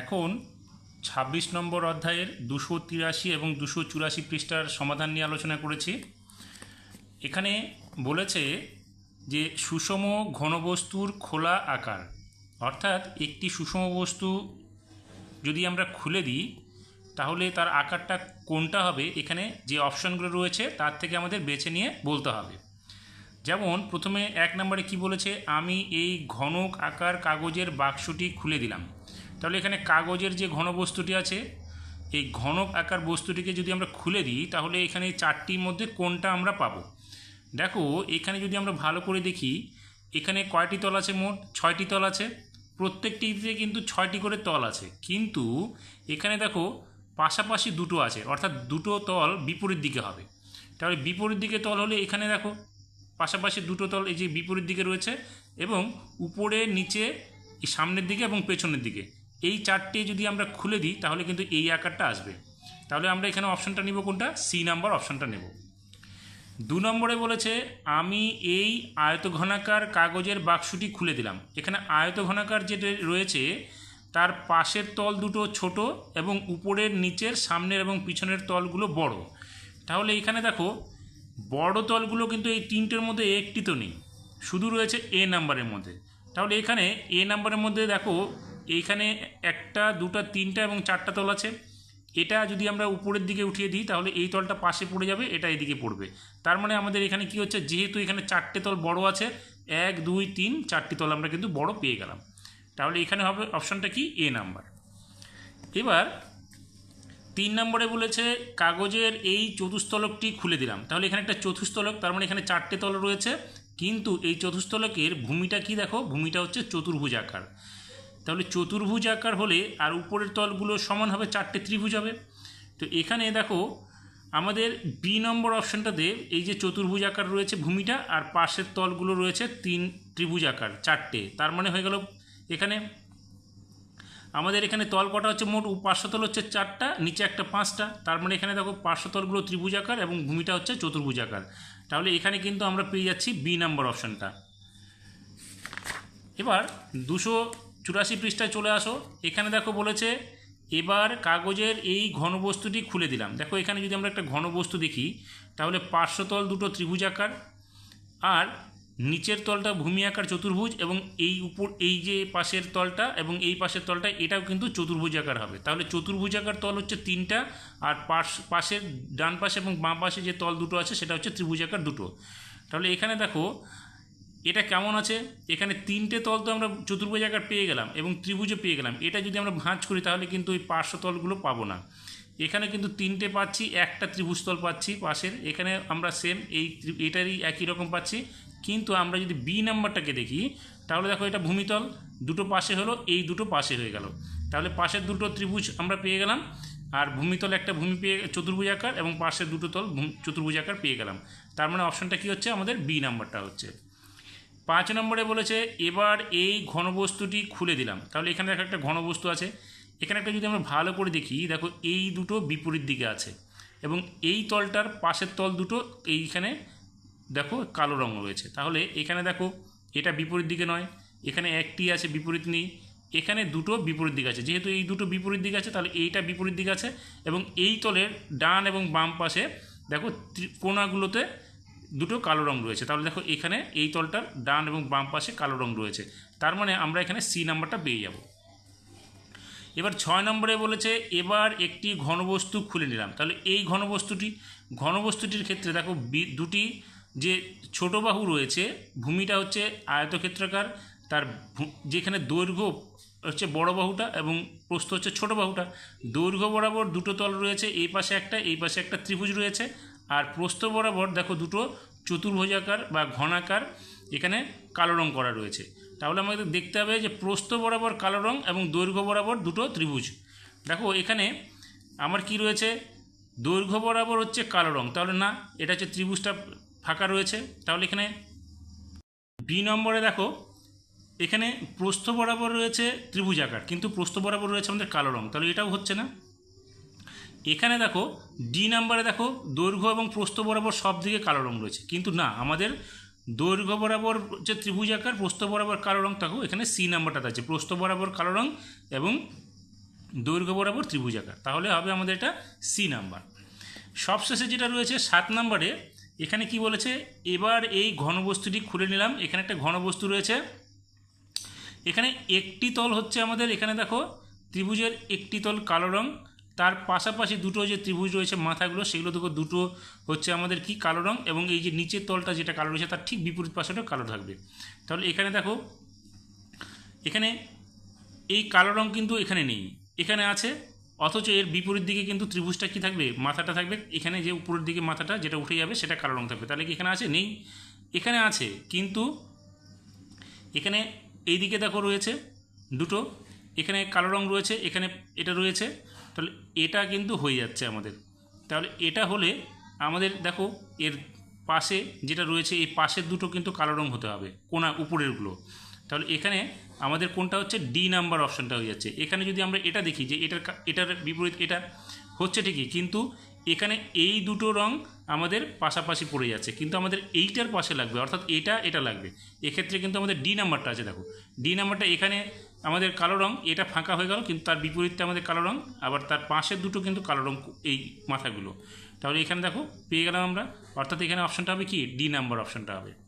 এখন ছাব্বিশ নম্বর অধ্যায়ের দুশো তিরাশি এবং দুশো চুরাশি পৃষ্ঠার সমাধান নিয়ে আলোচনা করেছি। এখানে বলেছে যে সুষম ঘনবস্তুর খোলা আকার, অর্থাৎ একটি সুষম বস্তু যদি আমরা খুলে দিই, তাহলে তার আকারটা কোনটা হবে, এখানে যে অপশনগুলো রয়েছে তার থেকে আমাদের বেছে নিয়ে বলতে হবে। যেমন প্রথমে এক নম্বরে কি বলেছে, আমি এই ঘনক আকার কাগজের বাক্সটি খুলে দিলাম। তাহলে এখানে কাগজের যে ঘনবস্তুটি আছে, এই ঘন আকার বস্তুটিকে যদি আমরা খুলে দিই, তাহলে এখানে চারটির মধ্যে কোনটা আমরা পাবো? দেখো, এখানে যদি আমরা ভালো করে দেখি, এখানে কয়টি তল আছে মোট? ছয়টি তল আছে। প্রত্যেকটিতে কিন্তু ছয়টি করে তল আছে। কিন্তু এখানে দেখো, পাশাপাশি দুটো আছে, অর্থাৎ দুটো তল বিপরীত দিকে হবে। তাহলে বিপরীত দিকে তল হলে এখানে দেখো, পাশাপাশি দুটো তল এই যে বিপরীত দিকে রয়েছে এবং উপরে, নিচে সামনের দিকে এবং পেছনের দিকে। এই চারটে যদি আমরা খুলে দিই, তাহলে কিন্তু এই আকারটা আসবে। তাহলে আমরা এখানে অপশানটা নিব কোনটা? সি নাম্বার অপশানটা নেব। দু নম্বরে বলেছে, আমি এই আয়তঘনাকার কাগজের বাক্সটি খুলে দিলাম। এখানে আয়তঘনাকার যেটা রয়েছে, তার পাশের তল দুটো ছোট এবং উপরের নিচের, সামনের এবং পিছনের তলগুলো বড়। তাহলে এখানে দেখো, বড় তলগুলো কিন্তু এই তিনটের মধ্যে একটি তো নেই। শুধু রয়েছে এ নাম্বারের মধ্যে। তাহলে এখানে এ নাম্বারের মধ্যে দেখো এইখানে একটা, দুটা, তিনটা এবং চারটা তল আছে। এটা যদি আমরা উপরের দিকে উঠিয়ে দিই, তাহলে এই তলটা পাশে পড়ে যাবে, এটা এদিকে পড়বে। তার মানে আমাদের এখানে কি হচ্ছে, যেহেতু এখানে চারটে তল বড় আছে, এক, দুই, তিন, চারটি তল আমরা কিন্তু বড় পেয়ে গেলাম। তাহলে এখানে হবে অপশানটা কি? এ নাম্বার। এবার তিন নম্বরে বলেছে, কাগজের এই চতুস্তলকটি খুলে দিলাম। তাহলে এখানে একটা চতুস্তলক তার মানে এখানে চারটে তল রয়েছে। কিন্তু এই চতুস্তলকের ভূমিটা কি দেখো? ভূমিটা হচ্ছে চতুর্ভুজ আকার। তাহলে চতুর্ভুজ আকার হলে আর উপরের তলগুলো সমান হবে চারটে ত্রিভুজ হবে। তো এখানে দেখো আমাদের বি নম্বর অপশানটাতে এই যে চতুর্ভুজ আকার রয়েছে ভূমিটা আর পাশের তলগুলো রয়েছে তিন ত্রিভুজ আকার, চারটে। তার মানে হয়ে গেল এখানে আমাদের এখানে তল কটা হচ্ছে মোট পার্শ্বতল হচ্ছে চারটা, নিচে একটা পাঁচটা। তার মানে এখানে দেখো পার্শ্বতলগুলো ত্রিভুজ আকার এবং ভূমিটা হচ্ছে চতুর্ভুজ আকার। তাহলে এখানে কিন্তু আমরা পেয়ে যাচ্ছি বি নাম্বার অপশানটা এবার দুশো চুরাশি পৃষ্ঠায় চলে আসো। এখানে দেখো বলেছে, এবার কাগজের এই ঘনবস্তুটি খুলে দিলাম। দেখো, এখানে যদি আমরা একটা ঘনবস্তু দেখি, তাহলে পার্শ্বতল দুটো ত্রিভুজ আকার, আর নিচের তলটা ভূমি আকার চতুর্ভুজ, এবং এই উপর, এই যে পাশের তলটা এবং এই পাশের তলটা, এটাও কিন্তু চতুর্ভুজ আকার হবে। তাহলে চতুর্ভুজ আকার তল হচ্ছে তিনটা, আর পাশ, পাশের ডান পাশে এবং বাঁ পাশে যে তল দুটো আছে, সেটা হচ্ছে ত্রিভুজ আকার দুটো। তাহলে এখানে দেখো এটা কেমন আছে? এখানে তিনটে তল তো আমরা চতুর্ভুজ আকার পেয়ে গেলাম এবং ত্রিভুজও পেয়ে গেলাম। এটা যদি আমরা ভাঁজ করি তাহলে কিন্তু ওই পার্শ্ব তলগুলো পাবো না। এখানে কিন্তু তিনটে পাচ্ছি, একটা ত্রিভুজ তল পাচ্ছি পাশের। এখানে আমরা সেম এই এটারই একই রকম পাচ্ছি। কিন্তু আমরা যদি বি নাম্বারটাকে দেখি, তাহলে দেখো এটা ভূমিতল, দুটো পাশে হলো, এই দুটো পাশে হয়ে গেল। তাহলে পাশের দুটো ত্রিভুজ আমরা পেয়ে গেলাম, আর ভূমিতল একটা ভূমি পেয়ে, চতুর্ভুজ আকার এবং পাশের দুটো তল চতুর্ভুজ আকার পেয়ে গেলাম। তার মানে অপশানটা কী হচ্ছে? আমাদের বি নাম্বারটা হচ্ছে। পাঁচ নম্বরে বলেছে, এবার এই ঘনবস্তুটি খুলে দিলাম। তাহলে এখানে দেখো একটা ঘনবস্তু আছে। এখানে একটা যদি আমরা ভালো করে দেখি, দেখো এই দুটো বিপরীত দিকে আছে এবং এই তলটার পাশের তল দুটো এইখানে দেখো কালো রঙ রয়েছে। তাহলে এখানে দেখো, এটা বিপরীত দিকে নয়, এখানে একটি আছে বিপরীত নেই, এখানে দুটো বিপরীত দিক আছে। যেহেতু এই দুটো বিপরীত দিক আছে, তাহলে এইটা বিপরীত দিক আছে এবং এই তলের ডান এবং বাম পাশে দেখো কোণাগুলোতে দুটো কালো রং রয়েছে। তাহলে দেখো এখানে এই তলটার ডান এবং বাম পাশে কালো রং রয়েছে। তার মানে আমরা এখানে সি নাম্বারটা পেয়ে যাব। এবার ছয় নম্বরে বলেছে, এবার একটি ঘনবস্তু খুলে নিলাম। তাহলে এই ঘনবস্তুটি, ঘনবস্তুটির ক্ষেত্রে দেখো দুটি যে ছোট বাহু রয়েছে, ভূমিটা হচ্ছে আয়তক্ষেত্রাকার, তার যেখানে দৈর্ঘ্য হচ্ছে বড় বাহুটা এবং প্রস্থ হচ্ছে ছোট বাহুটা। দৈর্ঘ্য বরাবর দুটো তল রয়েছে, এই পাশে একটা, এই পাশে একটা ত্রিভুজ রয়েছে। আর প্রস্থ বরাবর দেখো দুটো চতুর্ভুজাকার বা ঘনাকার এখানে কালো রং করা রয়েছে। তাহলে আমাদের দেখতে হবে যে প্রস্থ বরাবর কালো রং এবং দৈর্ঘ্য বরাবর দুটো ত্রিভুজ। দেখো এখানে আমার কি রয়েছে? দৈর্ঘ্য বরাবর হচ্ছে কালো রং। তাহলে না, এটা হচ্ছে ত্রিভুজটা ফাঁকা রয়েছে। তাহলে এখানে বি নম্বরে দেখো, এখানে প্রস্থ বরাবর রয়েছে ত্রিভুজ আকার কিন্তু প্রস্থ বরাবর রয়েছে আমাদের কালো রং। তাহলে এটাও হচ্ছে না? এখানে দেখো ডি নাম্বারে দেখো দৈর্ঘ্য এবং প্রস্থ বরাবর সব দিকে কালো রং রয়েছে। কিন্তু না, আমাদের দৈর্ঘ্য বরাবর যে ত্রিভুজ আকার, প্রস্থ বরাবর কালো রং থাকো এখানে সি নাম্বারটাতে আছে। প্রস্থ বরাবর কালো রং এবং দৈর্ঘ্য বরাবর ত্রিভুজ আকার। তাহলে হবে আমাদের এটা সি নাম্বার সবশেষে যেটা রয়েছে, সাত নম্বরে এখানে কি বলেছে? এবার এই ঘনবস্তুটি খুলে নিলাম। এখানে একটা ঘনবস্তু রয়েছে। এখানে একটি তল হচ্ছে আমাদের, এখানে দেখো ত্রিভুজের একটি তল কালো রং তার পাশাপাশি দুটো যে ত্রিভুজ রয়েছে মাথাগুলো, সেগুলো দেখো দুটো হচ্ছে আমাদের কি কালো রং এবং এই যে নিচের তলটা যেটা কালো রয়েছে তার ঠিক বিপরীত পাশেটা কালো থাকবে। তাহলে এখানে দেখো, এখানে এই কালো রং কিন্তু এখানে নেই, এখানে আছে, অথচ এর বিপরীত দিকে কিন্তু ত্রিভুজটা কি থাকবে, মাথাটা থাকবে, এখানে যে উপরের দিকে মাথাটা যেটা উঠে যাবে সেটা কালো রং থাকবে। তাহলে কি এখানে আছে? নেই, এখানে আছে, কিন্তু এখানে এই দিকে দেখো রয়েছে দুটো, এখানে কালো রং রয়েছে, এখানে এটা রয়েছে তাহলে এটা কিন্তু হয়ে যাচ্ছে আমাদের। তাহলে এটা হলে আমাদের দেখো এর পাশে যেটা রয়েছে, এই পাশের দুটো কিন্তু কালো রং হতে হবে, কোনা উপরেরগুলো। তাহলে এখানে আমাদের কোনটা হচ্ছে? ডি নাম্বার অপশানটা হয়ে যাচ্ছে। এখানে যদি আমরা এটা দেখি যে এটার এটার বিপরীত এটা হচ্ছে ঠিকই, কিন্তু এখানে এই দুটো রং আমাদের পাশাপাশি পড়ে যাচ্ছে, কিন্তু আমাদের এইটার পাশে লাগবে, অর্থাৎ এটা এটা লাগবে। এক্ষেত্রে কিন্তু আমাদের ডি নাম্বারটা আছে, দেখো। ডি নাম্বারটা এখানে আমাদের কালো রং, এটা ফাঁকা হয়ে গেল, কিন্তু তার বিপরীতটা আমাদের কালো রং, আবার তার পাশের দুটো কিন্তু কালো রং এই মাথাগুলো। তাহলে এখানে দেখো, পেয়ে গেলাম আমরা। অর্থাৎ এখানে অপশানটা হবে কি? ডি নাম্বার অপশানটা হবে।